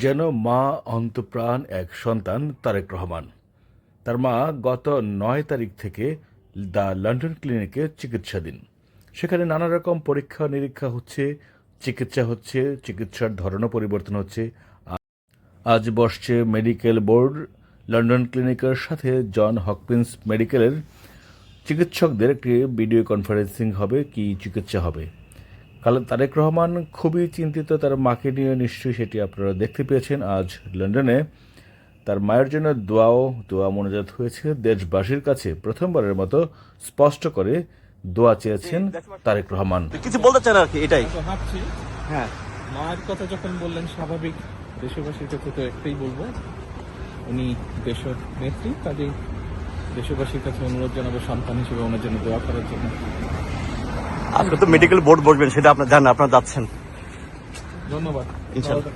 যেন মা অন্তপ্রাণ এক সন্তান তারেক রহমান। তার মা গত নয় তারিখ থেকে দ্য লন্ডন ক্লিনিকে চিকিৎসাধীন সেখানে নানা রকম পরীক্ষা নিরীক্ষা হচ্ছে, চিকিৎসা হচ্ছে, চিকিৎসার ধরনও পরিবর্তন হচ্ছে। আজ বসছে মেডিকেল বোর্ড। লন্ডন ক্লিনিকের সাথে জন হকপিন্স মেডিকেলের চিকিৎসকদের একটি ভিডিও কনফারেন্সিং হবে, কি চিকিৎসা হবে। কাল তারেক রহমান খুবই চিন্তিত তার মাকে নিয়ে নিশ্চয়ই সেটি আপনারা দেখতে পেয়েছেন। আজ লন্ডনে তার মায়ের জন্য দোয়াও দোয়া মনোজাত হয়েছে। দেশবাসীর কাছে প্রথমবারের মতো স্পষ্ট করে দোয়া চেয়েছেন তারেক রহমান। কিছু বলতে চান আর কি এটাই। ভাবছি হ্যাঁ। মায়ের কথা যখন বললেন স্বাভাবিক দেশবাসীর কাছে তো একটাই বলব উনি দেশের নেত্রী কাজেই দেশবাসীর কাছে অনুরোধ জানাব সন্তান হিসেবে ওনার জন্য দোয়া করার জন্য। আজকে তো মেডিকেল বোর্ড বসবেন সেটা আপনার জানেন আপনার যাচ্ছেন ধন্যবাদ ইনশাল্লাহ।